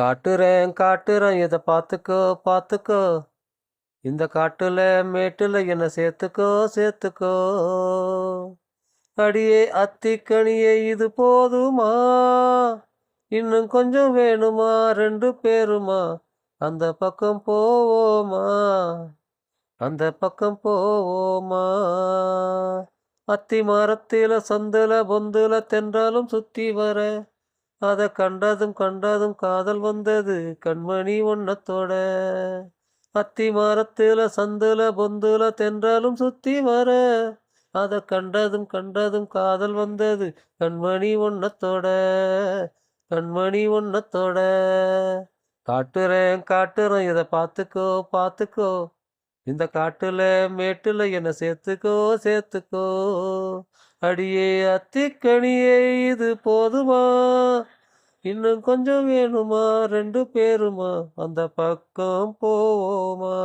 காட்டுறேன் காட்டுறேன் இதை பார்த்துக்கோ பார்த்துக்கோ. இந்த காட்டுல மேட்டுல என்ன சேர்த்துக்கோ சேர்த்துக்கோ. அடியே அத்திக்கணியே இது போதுமா? இன்னும் கொஞ்சம் வேணுமா? ரெண்டு பேருமா? அந்த பக்கம் போவோமா? அந்த பக்கம் போவோமா? அத்தி மரத்தில சந்தில் பொந்துல தென்றாலும் சுத்தி வர அதை கண்டதும் கண்டதும் காதல் வந்தது கண்மணி ஒன்னத்தோட அத்தி மரத்துல சந்துல பொந்துல தென்றாலும் சுத்தி வர. அதை கண்டதும் கண்டதும் காதல் வந்தது கண்மணி ஒன்னத்தோட கண்மணி ஒன்னத்தோட காட்டுறேன் காட்டுறேன் இதை பார்த்துக்கோ பார்த்துக்கோ இந்த காட்டுல மேட்டுல என்ன சேர்த்துக்கோ சேர்த்துக்கோ. அடியே அத்திக்கணியே இது போதுமா? இன்னும் கொஞ்சம் வேணுமா? ரெண்டு பேருமா? அந்த பக்கம் போவோமா?